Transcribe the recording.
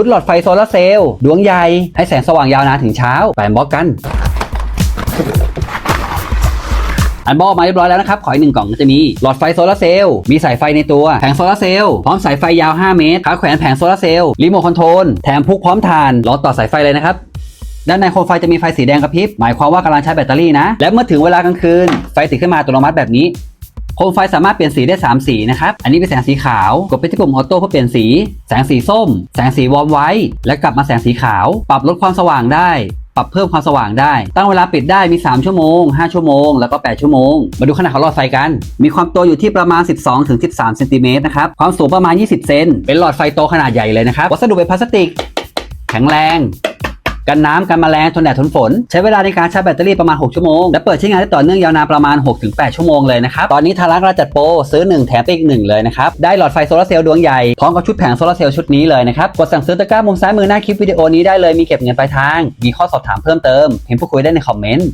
ชุดหลอดไฟโซลาร์เซลล์ดวงใหญ่ ให้แสงสว่างยาวนานถึงเช้าไปอันบ็อกกัน อันบ็อกมาเรียบร้อยแล้วนะครับ ขออีกหนึ่งกล่องก็จะมีหลอดไฟโซลาร์เซลล์มีสายไฟในตัวแผงโซลาร์เซลล์พร้อมสายไฟยาว 5 เมตรขาแขวนแผงโซลาร์เซลล์รีโมทคอนโทรลแถมพุกพร้อมทานรอต่อสายไฟเลยนะครับด้านในโคมไฟจะมีไฟสีแดงกระพริบ หมายความว่ากำลังใช้แบตเตอรี่นะ และเมื่อถึงเวลากลางคืน ไฟติดขึ้นมาอัตโนมัติแบบนี้ โคมไฟสามารถเปลี่ยนสีได้ 3 สีนะครับ อันนี้เป็นแสงสีขาว กดไปที่ปุ่มออโต้เพื่อเปลี่ยนสี แสงสีส้ม แสงสีวอร์มไว้ และกลับมาแสงสีขาว ปรับลดความสว่างได้ ปรับเพิ่มความสว่างได้ ตั้งเวลาปิดได้มี 3 ชั่วโมง 5 ชั่วโมง แล้วก็ 8 ชั่วโมง มาดูขนาดของหลอดไฟกัน มีความโตอยู่ที่ประมาณ 12-13เซนติเมตรนะครับ ความสูงประมาณ 20 เซน เป็นหลอดไฟโตขนาดใหญ่เลยนะครับ วัสดุเป็นพลาสติก แข็งแรง กันน้ำกันแมลงทนแดดทนฝน ใช้เวลาในการชาร์จแบตเตอรี่ประมาณ 6 ชั่วโมง และเปิดใช้งานได้ต่อเนื่องยาวนานประมาณ 6-8 ชั่วโมงเลยนะครับ ตอนนี้ทารักำลังจัดโปรซื้อ 1 แถมไปอีก 1 เลยนะครับ ได้หลอดไฟโซลาร์เซลล์ดวงใหญ่ พร้อมกับชุดแผงโซลาร์เซลล์ชุดนี้เลยนะครับ กดสั่งซื้อตะกร้ามุมซ้ายมือหน้าคลิปวิดีโอนี้ได้เลยมีเก็บเงินปลายทาง มีข้อสอบถามเพิ่มเติมเห็นผู้คุยได้ในคอมเมนต์